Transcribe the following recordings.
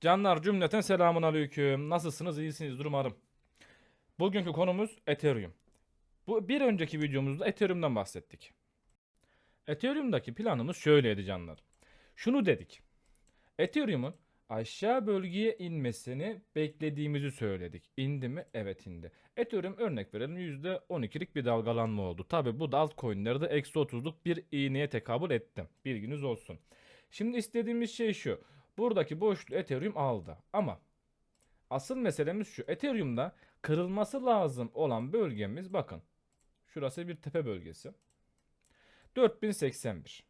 Canlar cümleten selamun aleyküm. Nasılsınız? İyisinizdir umarım. Bugünkü konumuz Ethereum. Bu bir önceki videomuzda Ethereum'dan bahsettik. Ethereum'daki planımız şöyleydi canlar. Şunu dedik. Ethereum'un aşağı bölgeye inmesini beklediğimizi söyledik. İndi mi? Evet indi. Ethereum örnek verelim %12'lik bir dalgalanma oldu. Tabi bu da altcoin'lerde eksi 30'luk bir iğneye tekabül etti. Bilginiz olsun. Şimdi istediğimiz şey şu. Buradaki boşluğu Ethereum aldı. Ama asıl meselemiz şu. Ethereum'da kırılması lazım olan bölgemiz bakın. Şurası bir tepe bölgesi. 4081.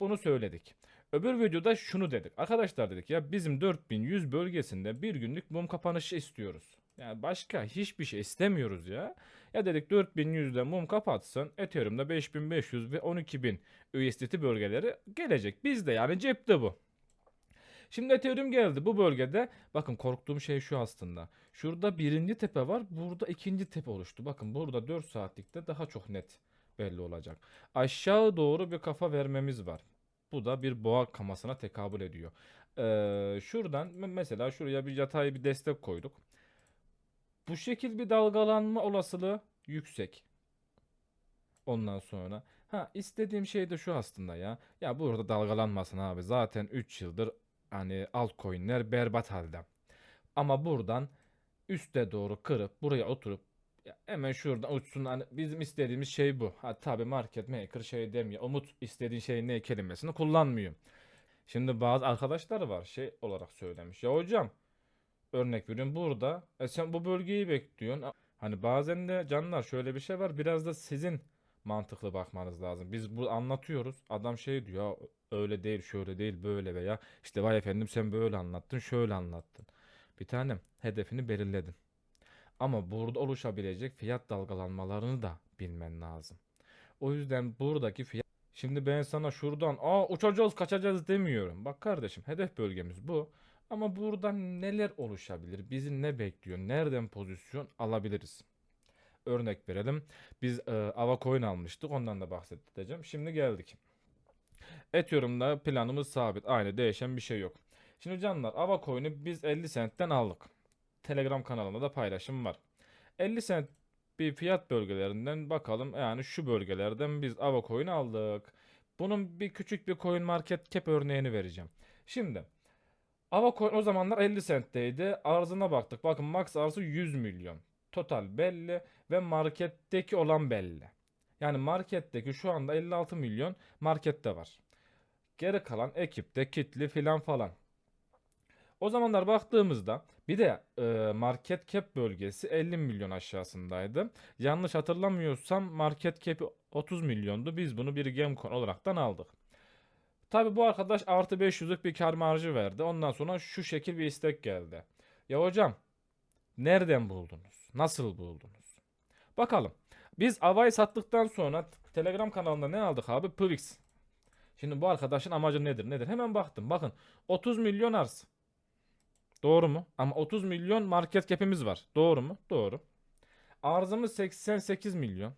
Bunu söyledik. Öbür videoda şunu dedik. Arkadaşlar dedik ya bizim 4100 bölgesinde bir günlük mum kapanışı istiyoruz. Yani başka hiçbir şey istemiyoruz ya. Ya dedik 4100'de mum kapatsın. Ethereum'da 5500 ve 12000 USDT bölgeleri gelecek. Bizde yani cepte bu. Şimdi Ethereum geldi bu bölgede. Bakın korktuğum şey şu aslında. Şurada birinci tepe var. Burada ikinci tepe oluştu. Bakın burada 4 saatlikte daha çok net belli olacak. Aşağı doğru bir kafa vermemiz var. Bu da bir boğa kamasına tekabül ediyor. Ee, şuradan me- mesela şuraya bir yatay bir destek koyduk. Bu şekil bir dalgalanma olasılığı yüksek. Ondan sonra ha istediğim şey de şu aslında ya. Ya burada dalgalanmasın abi. Zaten 3 yıldır hani altcoin'ler berbat halde. Ama buradan üste doğru kırıp buraya oturup hemen şuradan uçsun hani bizim istediğimiz şey bu. Ha tabi market maker şey demiyor. Umut istediğin şey ne kelimesini kullanmıyor. Şimdi bazı arkadaşlar var şey olarak söylemiş. Ya hocam örnek veriyorum burada e sen bu bölgeyi bekliyorsun. Hani bazen de canlar şöyle bir şey var. Biraz da sizin mantıklı bakmanız lazım. Biz bu anlatıyoruz. Adam şey diyor "Ya öyle değil, şöyle değil, böyle veya işte vay efendim sen böyle anlattın, şöyle anlattın. Bir tanem hedefini belirledin. Ama burada oluşabilecek fiyat dalgalanmalarını da bilmen lazım. O yüzden buradaki fiyat Şimdi ben sana şuradan aa uçacağız kaçacağız demiyorum. Bak kardeşim hedef bölgemiz bu. Ama buradan neler oluşabilir? Bizi ne bekliyor? Nereden pozisyon alabiliriz? Örnek verelim. Biz e, Avacoin almıştık. Ondan da bahsedeceğim. Şimdi geldik. Ethereum'da planımız sabit. Aynı değişen bir şey yok. Şimdi canlar Avacoin'i biz 50 centten aldık. Telegram kanalında da paylaşım var. 50 cent bir fiyat bölgelerinden bakalım. Yani şu bölgelerden biz Avacoin aldık. Bunun bir küçük bir coin market cap örneğini vereceğim. Şimdi Avacoin o zamanlar 50 centteydi. Arzına baktık. Bakın max arzı 100 milyon. Total belli ve marketteki olan belli. Yani marketteki şu anda 56 milyon markette var. Geri kalan ekipte kitli filan falan. O zamanlar baktığımızda bir de e, market cap bölgesi 50 milyon aşağısındaydı. Yanlış hatırlamıyorsam market cap'i 30 milyondu. Biz bunu bir Gemcoin olaraktan aldık. Tabi bu arkadaş artı 500'lük bir kar marjı verdi. Ondan sonra şu şekil bir istek geldi. Ya hocam nereden buldunuz? Nasıl buldunuz? Bakalım. Biz Ava'yı sattıktan sonra Telegram kanalında ne aldık abi? Pvix. Şimdi bu arkadaşın amacı nedir? Nedir? Hemen baktım. Bakın 30 milyon arz. Doğru mu? Ama 30 milyon market cap'imiz var. Doğru mu? Doğru. Arzımız 88 milyon.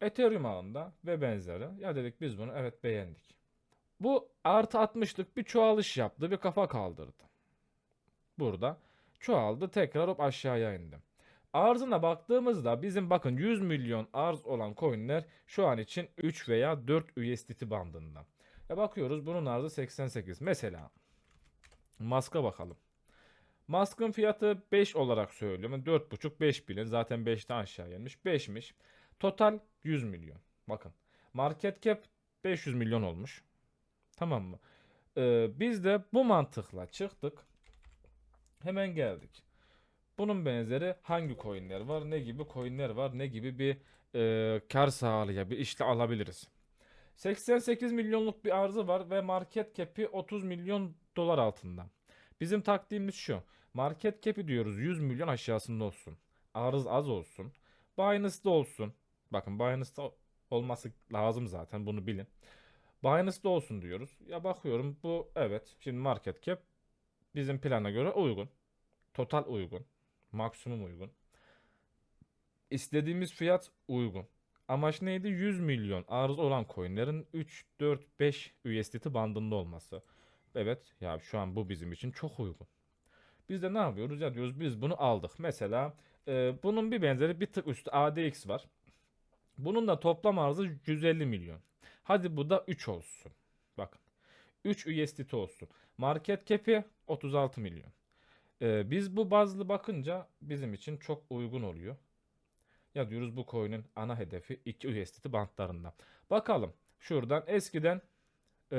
Ethereum ağında ve benzeri. Ya dedik biz bunu evet beğendik. Bu artı 60'lık bir çoğalış yaptı bir kafa kaldırdı. Burada çoğaldı tekrar hop aşağıya indi. Arzına baktığımızda bizim bakın 100 milyon arz olan coinler şu an için 3 veya 4 USDT bandında. Ya bakıyoruz bunun arzı 88. Mesela Mask'a bakalım. Mask'ın fiyatı 5 olarak söylüyorum. 4.5 5 bilin. Zaten 5'ten aşağı gelmiş. 5'miş. Total 100 milyon. Bakın. Market cap 500 milyon olmuş. Tamam mı? Ee, biz de bu mantıkla çıktık. Hemen geldik. Bunun benzeri hangi coinler var? Ne gibi coinler var? Ne gibi bir e, kar sağlayabilir, işte alabiliriz? 88 milyonluk bir arzı var ve market cap'i 30 milyon dolar altında. Bizim taktiğimiz şu. Market cap'i diyoruz 100 milyon aşağısında olsun. Arız az olsun. Binance'da olsun. Bakın Binance'da olması lazım zaten bunu bilin. Binance'da olsun diyoruz. Ya bakıyorum bu evet. Şimdi market cap bizim plana göre uygun. Total uygun. Maksimum uygun. İstediğimiz fiyat uygun. Amaç neydi? 100 milyon arz olan coinlerin 3, 4, 5 USDT bandında olması. Evet ya şu an bu bizim için çok uygun. Biz de ne yapıyoruz? Ya diyoruz biz bunu aldık. Mesela e, bunun bir benzeri bir tık üstü ADX var. Bunun da toplam arzı 150 milyon. Hadi bu da 3 olsun. Bakın. 3 USDT olsun. Market cap'i 36 milyon. E, biz bu bazlı bakınca bizim için çok uygun oluyor. Ya diyoruz bu coin'in ana hedefi 2 USDT bantlarında. Bakalım. Şuradan eskiden e,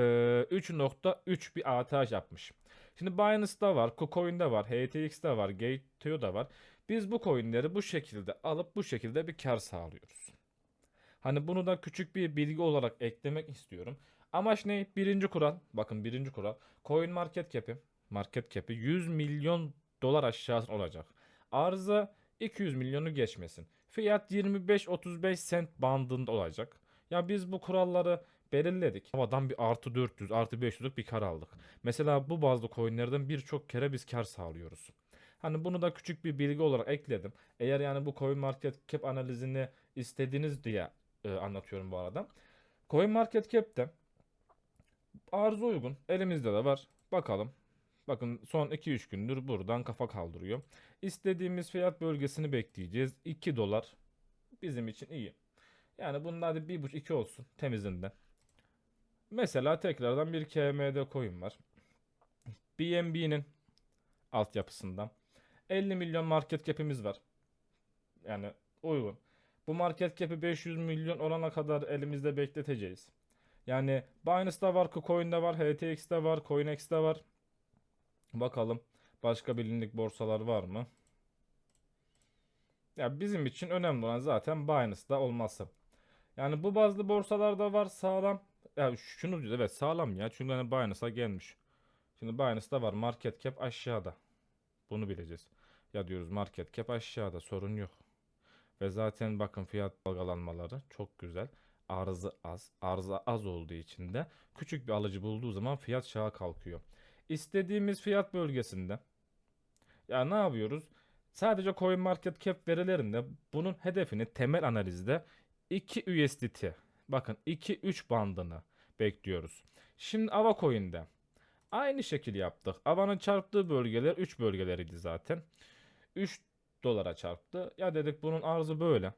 3.3 bir ATH yapmış. Şimdi Binance'da var, KuCoin'de var, HTX'de var, Gate.io'da var. Biz bu coin'leri bu şekilde alıp bu şekilde bir kar sağlıyoruz. Hani bunu da küçük bir bilgi olarak eklemek istiyorum. Amaç ne? Birinci kural. Bakın birinci kural. Coin market cap'i. Market cap'i 100 milyon dolar aşağısı olacak. Arzı 200 milyonu geçmesin. Fiyat 25-35 sent bandında olacak. Ya biz bu kuralları belirledik. Havadan bir artı 400, artı 500'lük bir kar aldık. Mesela bu bazı coinlerden birçok kere biz kar sağlıyoruz. Hani bunu da küçük bir bilgi olarak ekledim. Eğer yani bu coin market cap analizini istediğiniz diye e, anlatıyorum bu arada. Coin market cap'te arıza uygun. Elimizde de var. Bakalım. Bakın son 2-3 gündür buradan kafa kaldırıyor. İstediğimiz fiyat bölgesini bekleyeceğiz. 2 dolar bizim için iyi. Yani bunun hadi 1.5-2 olsun temizinden. Mesela tekrardan bir KMD coin var. BNB'nin altyapısından. 50 milyon market cap'imiz var. Yani uygun. Bu market cap'i 500 milyon olana kadar elimizde bekleteceğiz. Yani Binance'da var, KuCoin'de var, HTX'de var, CoinEx'de var. Bakalım başka bilindik borsalar var mı? Ya bizim için önemli olan zaten Binance'da olması. Yani bu bazı borsalarda var sağlam. Ya şunu diyor evet sağlam ya. Çünkü hani Binance'a gelmiş. Şimdi Binance'da var market cap aşağıda. Bunu bileceğiz. Ya diyoruz market cap aşağıda sorun yok. Ve zaten bakın fiyat dalgalanmaları çok güzel. Arzı az. Arzı az olduğu için de küçük bir alıcı bulduğu zaman fiyat şaha kalkıyor. İstediğimiz fiyat bölgesinde ya ne yapıyoruz? Sadece coin market verilerinde bunun hedefini temel analizde 2 USDT bakın 2-3 bandını bekliyoruz. Şimdi Ava Coin'de aynı şekil yaptık. Ava'nın çarptığı bölgeler 3 bölgeleriydi zaten. 3 dolara çarptı. Ya dedik bunun arzı böyle.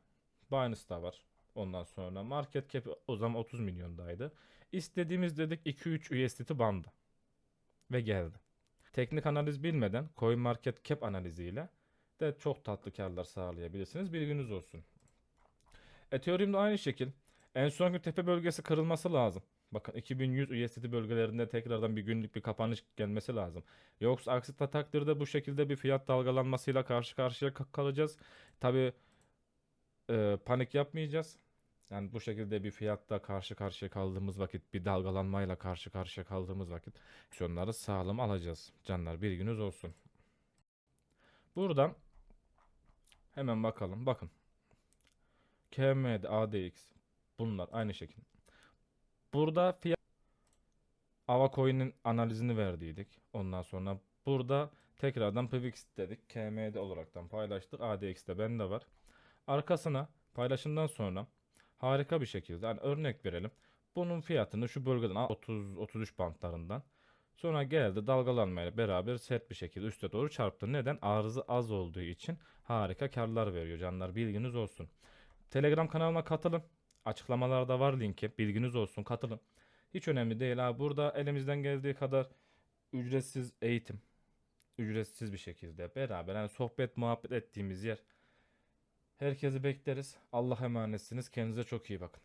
Binance'da var. Ondan sonra market cap o zaman 30 milyondaydı. İstediğimiz dedik 2-3 USDT bandı. Ve geldi. Teknik analiz bilmeden coin market cap analiziyle de çok tatlı karlar sağlayabilirsiniz. Bilginiz olsun. Ethereum'da aynı şekil. En sonki tepe bölgesi kırılması lazım. Bakın 2100 USDT bölgelerinde tekrardan bir günlük bir kapanış gelmesi lazım. Yoksa aksi takdirde bu şekilde bir fiyat dalgalanmasıyla karşı karşıya ka- kalacağız. Tabi panik yapmayacağız. Yani bu şekilde bir fiyatta karşı karşıya kaldığımız vakit bir dalgalanmayla karşı karşıya kaldığımız vakit opsiyonları sağlam alacağız. Canlar bilginiz olsun. Buradan hemen bakalım. Bakın. KMD, ADX bunlar aynı şekilde. Burada fiyat Ava Coin'in analizini verdiydik. Ondan sonra burada tekrardan Pivx dedik. KMD olaraktan paylaştık. ADX'de bende var. Arkasına paylaşımdan sonra harika bir şekilde hani örnek verelim. Bunun fiyatını şu bölgeden 30-33 bantlarından sonra geldi dalgalanmayla beraber sert bir şekilde üste doğru çarptı. Neden? Arzı az olduğu için harika karlar veriyor canlar bilginiz olsun. Telegram kanalıma katılın. Açıklamalarda var linki. Bilginiz olsun katılın. Hiç önemli değil ha. Burada elimizden geldiği kadar ücretsiz eğitim. Ücretsiz bir şekilde beraber yani sohbet muhabbet ettiğimiz yer. Herkesi bekleriz. Allah emanetsiniz. Kendinize çok iyi bakın.